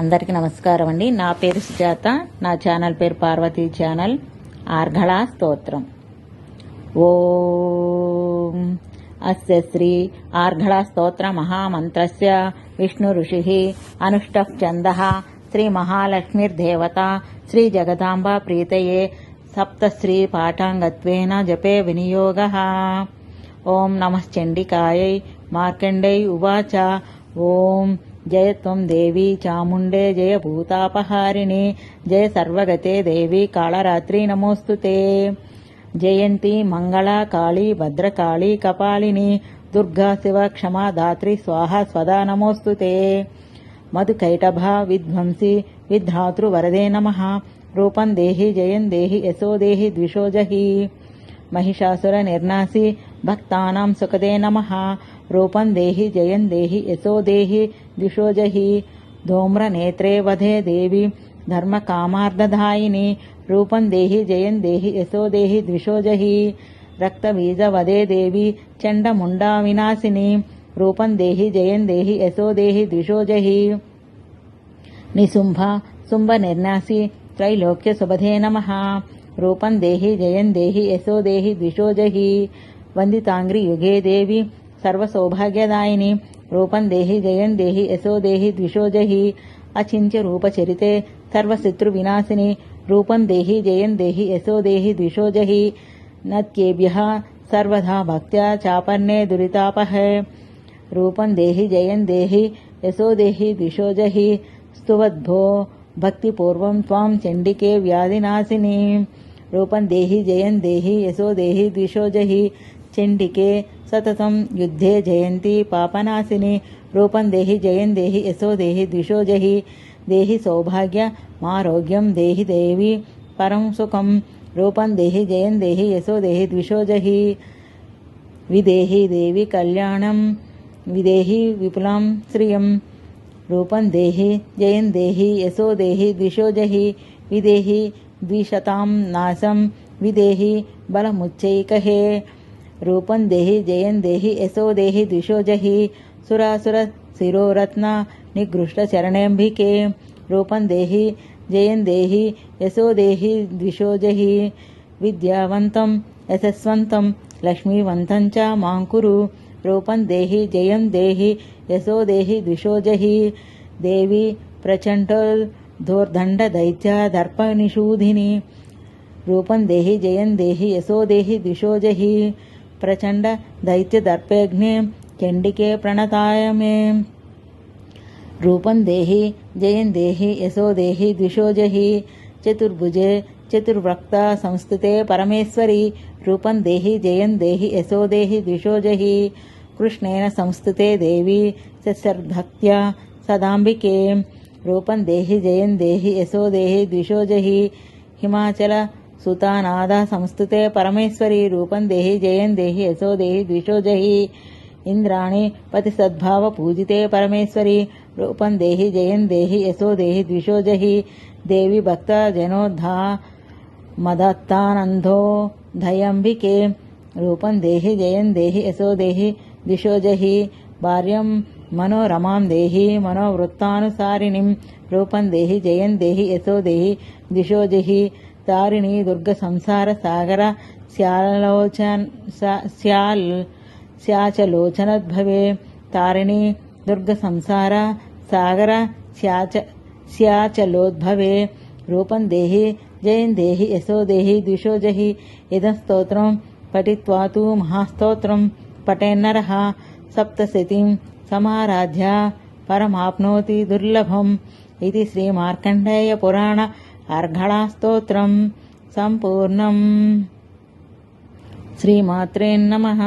అందరికీ నమస్కారం అండి. నా పేరు సుజాత. నా ఛానల్ పేరు పార్వతీ ఛానల్. ఆర్ఘళా స్తోత్రం. ఓం అస్య శ్రీ ఆర్ఘళా స్తోత్ర మహామంత్రస్య విష్ణు ఋషి అనుష్ట ఛంద శ్రీ మహాలక్ష్మీర్దేవత శ్రీ జగదాంబ ప్రీతయే సప్తశ్రీ పాఠాంగత్వేన జపే వినియోగ. ఓం నమశ్చండికాయై మార్కండై ఉవాచ. ఓం జయ త్వం దేవి చాముండే జయ భూతాపహారిణి. జయ సర్వగతే దేవి కాళరాత్రి నమోస్తుతే జయంతి మంగళ కాళీ భద్రకాళీ కపాలిని దుర్గా శివ క్షమాదాత్రి స్వాహ స్వదా నమోస్తుతే మధుకైటభా విధ్వంసి విధ్రాతృవరదే నమ. రూపం దేహి జయం దేహి యశో దేహి ద్విషోజహి మహిషాసుర నిర్నాసి భక్తానాం సుఖదే నమ. रूपं देहि, जयं देहि यशो देहि, दिशो जहि। धूम्रनेत्रे वधे देवी, धर्मकामार्धधायिनि, रूपं देहि, जयं देहि यशो देहि, दिशो जहि। रक्तबीजवदे देवी चण्डमुण्डाविनाशिनि रूपं देहि, जयं देहि यशो देहि, दिशो जहि। निशुम्भा, शुम्भनिर्नासि त्रैलोक्यसुबधे नमः। रूपं देहि, जयं देहि यशो देहि, दिशो जहि। वन्दिताङ्घ्रियुगे देवी सर्वसौभाग्यदायिनी। रूपं देहि, जयं देहि, यशो देहि, द्विषो जहि। रूपचरिते, सर्वशत्रुविनाशिनि। रूपं देहि, जयं देहि, यशो देहि, द्विषो जहि। नत्येभ्यः सर्वधा भक्त्या चापर्णे दुरितापः। रूपं देहि, जयं देहि, यशो देहि, द्विषो जहि। स्तुवद्भो भक्तिपूर्वं त्वां चण्डिके व्याधिनाशिनी। रूपं देहि, जयं देहि, यशो देहि, द्विषो जहि। चंडिके सतत युद्धे जयंती पापनाशिनी, रूपं देहि जयन् देहि यशो देहि द्विषो जहि, देहि सौभाग्यमारोग्यं देहि देवी परं सुखं, रूपं देहि जयन् देहि यशो देहि द्विषो जहि। विदेहि देवी कल्याणं, विदेहि विपुलां श्रियं, रूपं देहि जयन् देहि यशो देहि द्विषो जहि। विदेहि द्विशतां नाशं, विदेहि बलमुच्चैकहे। రూపం దేహి జయం దేహి యశో దేహి ద్విషోజహి సురాసుర శిరోరత్న నిగృష్ట చరణేంబికే. రూపం దేహి జయం దేహి యశో దేహి ద్విషోజహి విద్యావంతం యశస్వంతం లక్ష్మీవంతం చ మాంకురు రూపం దేహి జయం దేహి యశో దేహి ద్విషోజహి దేవి ప్రచండోల్ దోర్దండ దైత్య దర్పనిషూధిని రూపం దేహి జయం దేహి యశో దేహి ద్విషోజహి प्रचण्ड दैत्यदर्पेऽग्ने चंडिके प्रणताय मे। रूपं देहि, जयं देहि, यशो देहि, द्विषो जहि, चतुर्भुजे, चतुर्वक्ता संस्थिते परमेश्वरी, रूपं देहि, जयं देहि, यशो देहि, द्विषो जहि, कृष्णेन संस्थिते देवी सत्सर्भक्त्या सदाम्बिके। रूपं देहि, जयं देहि, यशो देहि, द्विषो जहि, हिमाचल సుతానాద సంస్థితే పరమేశ్వరి రూపం దేహి జయం దేహి యశో దేహి ద్విషోజహి ఇంద్రాణి పతి సద్భావ పూజితే పరమేశ్వరి రూపం దేహి జయం దేహి యశో దేహి ద్విషోజహి దేవి భక్త జనోద్ధా మదత్తానందో దయంబికే రూపం దేహి జయం దేహి యశో దేహి దిశోజహి భార్యం మనోరమాం దేహి మనోవృత్తానుసారిణిం రూపం దేహి జయం దేహి యశో దేహి దిశోజహి तारिणी दुर्ग संसार सागर श्यालोचन श्याल श्याचलोचन भवे तारिणी दुर्ग संसार सागर श्याच श्याचलोद्भवे रूपं देहि जयं देहि यशो देहि द्विषो जहि इदं स्तोत्रं पठित्वा तु महास्तोत्रं पटेन्नरः सप्तशतीं समाराध्य। परमाप्नोति दुर्लभम्। इति श्रीमार्कण्डेयपुराण अर्घणास्तोत्रं संपूर्ण श्रीमात्रे नमः।